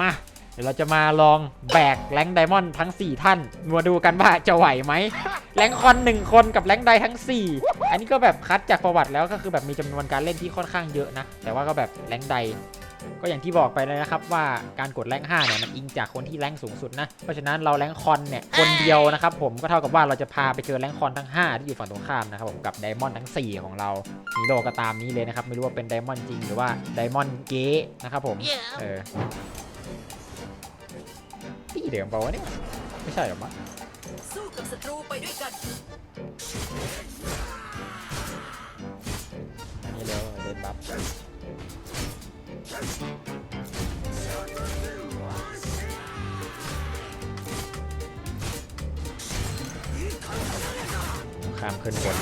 มาเดี๋ยวเราจะมาลองแบกแรงค์ไดมอนด์ทั้ง 4 ท่าน มาดูกันว่าจะไหวไหมแรงค์คอนหนึ่งคนกับแรงค์ไดทั้ง 4 อันนี้ก็แบบคัดจากประวัติแล้วก็คือแบบมีจำนวนการเล่นที่ค่อนข้างเยอะนะ แต่ว่าก็แบบแรงค์ไดก็อย่างที่บอกไปเลยนะครับว่าการกดแรงค์5เนี่ยมันอิงจากคนที่แรงค์สูงสุดนะ เพราะฉะนั้นเราแรงค์คอนเนี่ยคนเดียวนะครับผมก็เท่ากับว่าเราจะพาไปเจอแรงค์คอนทั้ง 5 ที่อยู่ฝั่งตรงข้ามนะครับผมกับไดมอนด์ทั้ง 4 ของเราฮีโร่ก็ตามนี้เลยนะครับไม่รู้ว่าเป็นไดมอนด์จริงหรือว่าไดมอนด์เก๊นะครับผมเออ ตีเดิมเปล่าวะเนี่ยไม่ใช่หรอมั้งสู้กับศัตรูไปด้วยกันอันนี้เร็วเล่นบัฟข้ามขึ้นบน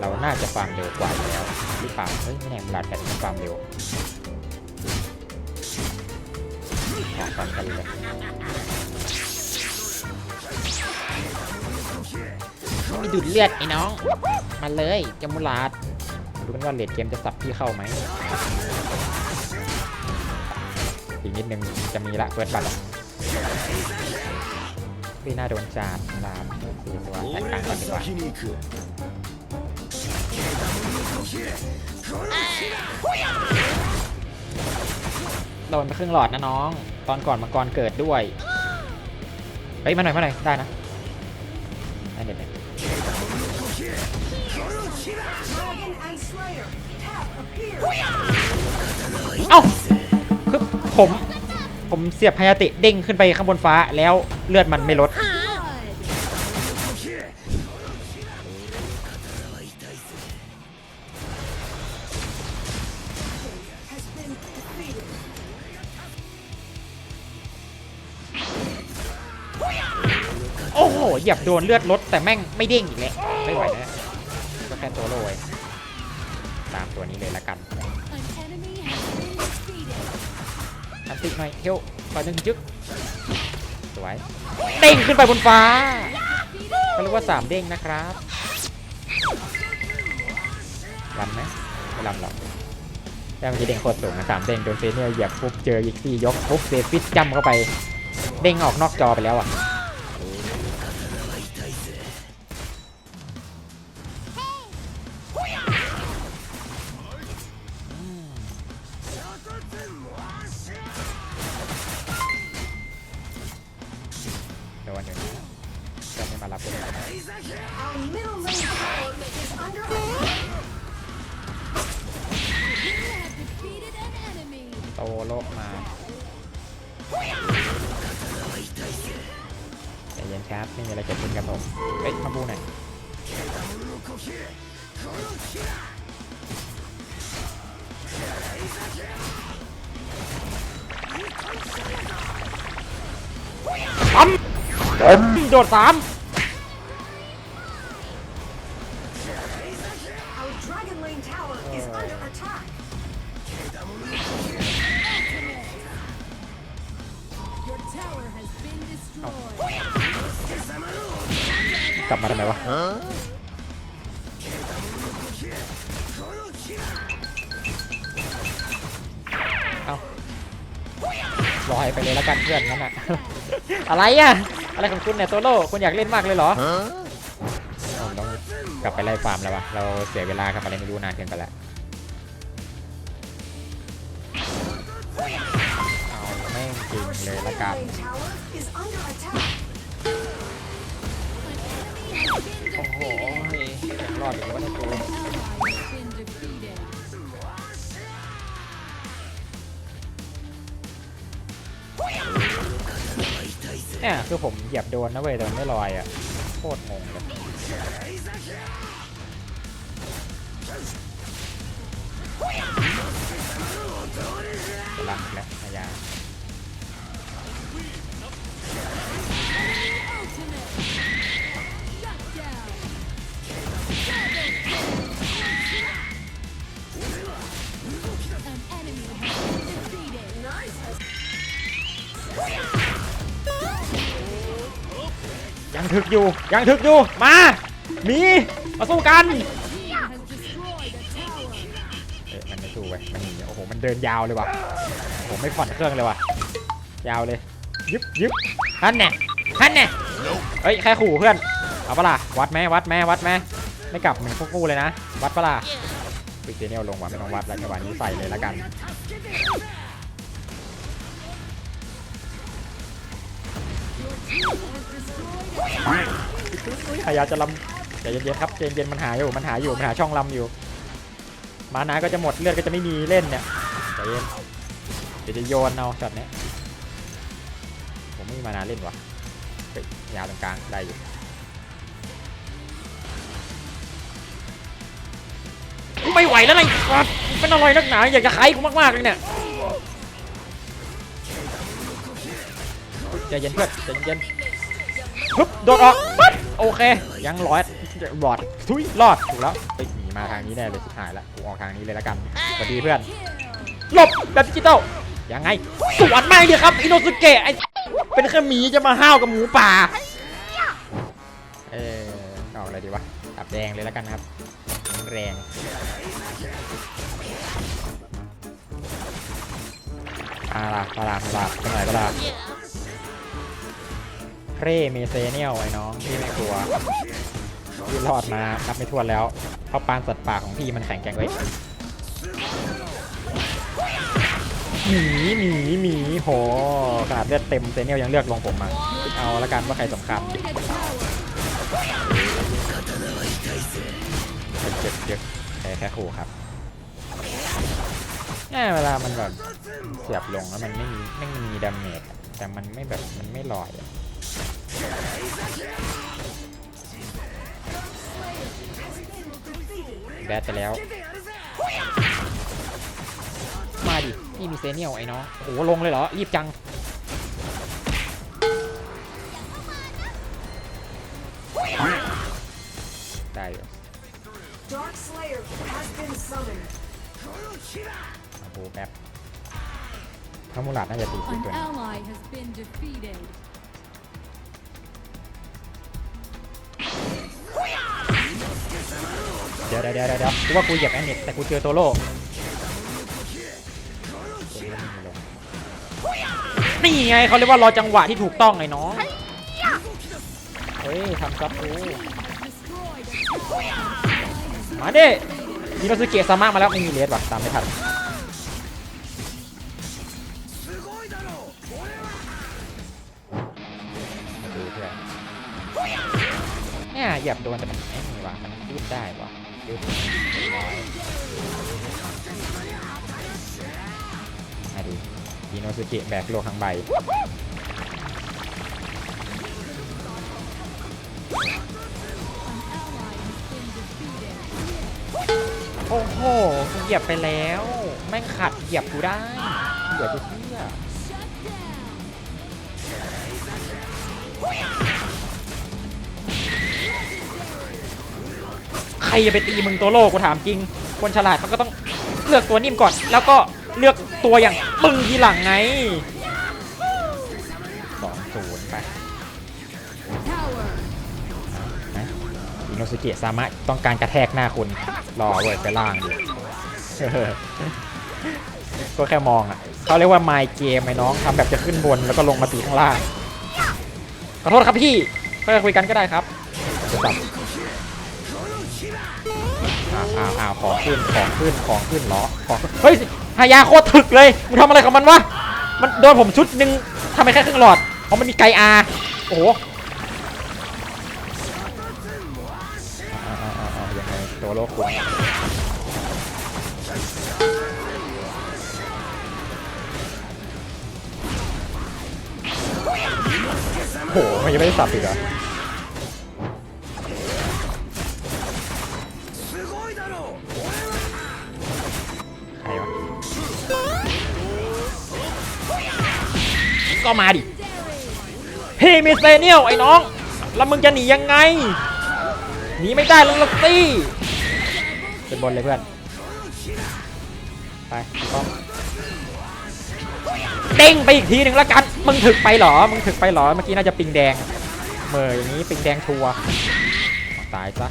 เราน่าจะฟาร์มเร็วกว่าอยู่แล้วหรือเปล่าเฮ้ยไม่แน่บลาดแพทมันฟาร์มเร็ว ของซ้ำกันเลยดูดเลือดไอ้น้อง มาเลยจมูลาดดูกันว่าเลดเกมจะสับพี่เข้าไหมอีกนิดนึงจะมีละเฟิร์สบัตรพี่น่าโดนจานลามสี่ตัวแตกต่างกันดีกว่าโดนไปครึ่งหลอดนะน้อง ตอนก่อนมังกรเกิดด้วยเฮ้ยมาหน่อยมาหน่อยได้นะได้เด็ดเลย Dragon and Slayer have appeared เอ้าคือผม ผมเสียบพยาติเด้งขึ้นไปข้างบนฟ้าแล้วเลือดมันไม่ลด โอ้โหเหยียบโดนเลือดลดแต่แม่งไม่เด้งอีกแล้วไม่ไหวแล้วก็แค่ตัวโรยตามตัวนี้เลยละกัน An enemy has been defeated. อันติหน่อยเที่ยวก่อนหนึ่งจึ๊กสวยเด้งขึ้นไปบนฟ้าเขาเรียกว่าสามเด้งนะครับลำไหมไม่ลำหรอกแต่เมื่อกี้เด้งโคตรสูงนะสามเด้งโดนเซเนียเหยียบปุ๊บเจอยิกซี่ยกปุ๊บเซฟิสจัมเข้าไป เด้งออกนอกจอไปแล้วอะ our middle lane tower is under attack You have defeated an enemy. โตโลกมาใจเย็นครับไม่มีอะไรเกิดขึ้นกับผมเอ้ยมาบูหน่อยปั๊มโดดสาม กลับมาทำไมวะเอาลอยไปเลยแล้วกันเพื่อนนั่นน่ะอะไรอะอะไรของคุณเนี่ยโตโร่คุณอยากเล่นมากเลยเหรอผมต้องกลับไปไล่ฟาร์มแล้ววะเราเสียเวลากับอะไรไม่รู้นานเกินไปแล้วเอาไม่งจริง our เลยละ second กัน ยังรอดอว่าในตัวเนี่ยคือผมเหยียบโดนนะเว้ยแต่ไม่ลอยอะโคตรงงเลยจะลังแล้ว ยังถึกอยู่ ยังถึกอยู่ มามีมาสู้กันเอ๊ะมันไม่สู้เว้ยมันหนีโอ้โห มันเดินยาวเลยว่ะโอ้โหไม่ผ่อนเครื่องเลยว่ะ ยาวเลย ยึบยึบฮันแน่ฮันแน่เฮ้ย แค่ขู่เพื่อน เอาปะล่ะ วัดไหมวัดไหมวัดไหมไม่กลับเหมือนพวกกูเลยนะ วัดปะล่ะปิดเซเนียลลงว่ะไม่ต้องวัดแล้วจังหวะนี้ใส่เลยละกัน พยายามจะลำใจเย็นๆครับใจเย็นๆมันหายอยู่มันหายอยู่มันหาช่องลำอยู่ มานาก็จะหมดเลือดก็จะไม่มีเล่นเนี่ยใจเย็นเดี๋ยวจะโยนเอาช็อตนี้ผมไม่มีมานาเล่นวะเฮ้ยยาวตรงกลางได้อยู่ไม่ไหวแล้วไงครับเป็นอะไรนักหนาอยากจะไขกูมากๆเลยเนี่ยใจเย็นเพื่อนใจเย็น ฮึบโดดออกปั๊บโอเค ยังรอดรอดทุยรอดถูกแล้วเฮ้หนีมาทางนี้แน่เลยสุดท้ายแล้วกูออกทางนี้เลยแล้วกันสวัสดีเพื่อนหลบแบบดิจิตอลยังไงสวนไม่เดียครับอินโนสุเกะไอเป็นแค่หมีจะมาห้าวกับหมูป่าเออเอาอะไรดีวะตับแดงเลยแล้วกันครับ แรงปลาลาปลาลาปลาเป็นไรปลาลา เร่เมเซเนียลไอ้น้องพี่ไม่กลัวพี่รอดมานับไม่ถ้วนแล้วเพราะปานสัตว์ป่าของพี่มันแข็งแกร่งไว้ยหมีหมีหมีโหขนาดเลือดเต็มเซเนียลยังเลือกลงผมมาเอาละกันว่าใครสำคัญเจ็บเยอะแค่แค่ขู่ครับแน่เวลามันแบบเสียบลงแล้วมันไม่มีไม่มีดาเมจแต่มันไม่แบบมันไม่ลอยอะ แบดไปแล้ว มาดินี่มีเซเนียลไอ้น้องโอ้โหลงเลยเหรอ รีบจัง ได้อยู่ Dark Slayer has been summoned. มาบูแป๊บพระมูลาดน่าจะตีสิ An ตัวนี้ เดี๋ยวเดี๋ยวเดี๋ยวเดี๋ยวกูว่ากูเหยียบแอนเน็ตแต่กูเจอโตโร่นี่ไงเขาเรียกว่ารอจังหวะที่ถูกต้องไอ้น้องเฮ้ยทำซับกูมาดิมิโนสุเกะซามะมาแล้วไม่มีเลสว่ะตามไม่ทันเนเนี่ยเหยียบโดนแต่มันไม่มีว่ะมันยืดได้ว่ะ ดูอยมาดูมิโนสุเกะแบกโลกทั้งใบโอ้โหกูเหยียบไปแล้ว แม่งขัดเหยียบกูได้เหยียบไปเพื่อ ใครจะไปตีมึงตัวโลกกูถามจริง คนฉลาดเขาก็ต้องเลือกตัวนิ่มก่อน แล้วก็เลือกตัวอย่างมึงทีหลังไงสองศูนย์ไป Tower. นะอินโนสุเกะซามะต้องการกระแทกหน้าคุณรอเว้ยไปล่างดิก็แค่มองอะเขาเรียกว่าไมเกมไอ้น้องทำแบบจะขึ้นบนแล้วก็ลงมาตีข้างล่างขอโทษครับพี่ค่อคุยกันก็ได้ครับจะสับ อ้าวอ้าวของขึ้นของขึ้นของขึ้นเหรอของเฮ้ยฮายาโคตรถึกเลยมึงทำอะไรของมันวะมันโดนผมชุดหนึ่งทำไมแค่ครึ่งหลอดเพราะมันมีไกอาโอ้โหยังไงตัวโลกคุณโอ้โหมันยังไม่ได้สับอีกเหรอ ก็มาดิเฮ้มิสเซเนียลไอ้น้อง แล้วมึงจะหนียังไง หนีไม่ได้แล้วลักตี้เป็นบนเลยเพื่อน ไปป้อมเด้งไปอีกทีหนึ่งแล้วกัน มึงถึกไปเหรอ มึงถึกไปเหรอ เมื่อกี้น่าจะปิงแดงเหมออย่างนี้ปิงแดงชัวตายซะ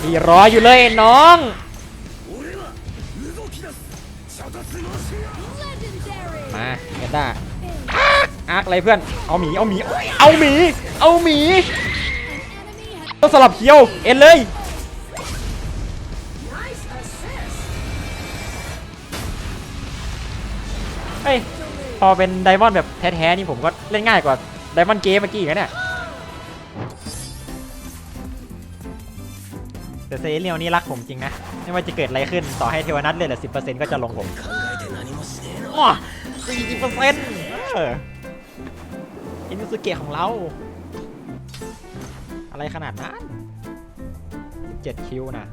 พี่รออยู่เลยน้อง มาเอนด้าอาร์คอะไรเพื่อน เอาหมี เอาหมี เอาหมี เอาหมีต้องสลับเคียว เอ็นเลยเฮ้ย พอเป็นไดมอนด์แบบแท้ๆนี่ผมก็เล่นง่ายกว่าไดมอนด์เกมเมื่อกี้อีกนะเนี่ย แต่เซเรียวนี่รักผมจริงนะ ไม่ว่าจะเกิดอะไรขึ้นต่อให้เทวนัทเลือดเหลือสิบเปอร์เซ็นต์ก็จะลงผมว้าสี่สิบเปอร์เซ็นต์อินุสุเกะของเรา อะไรขนาดนั้นเจ็ดคิวนะ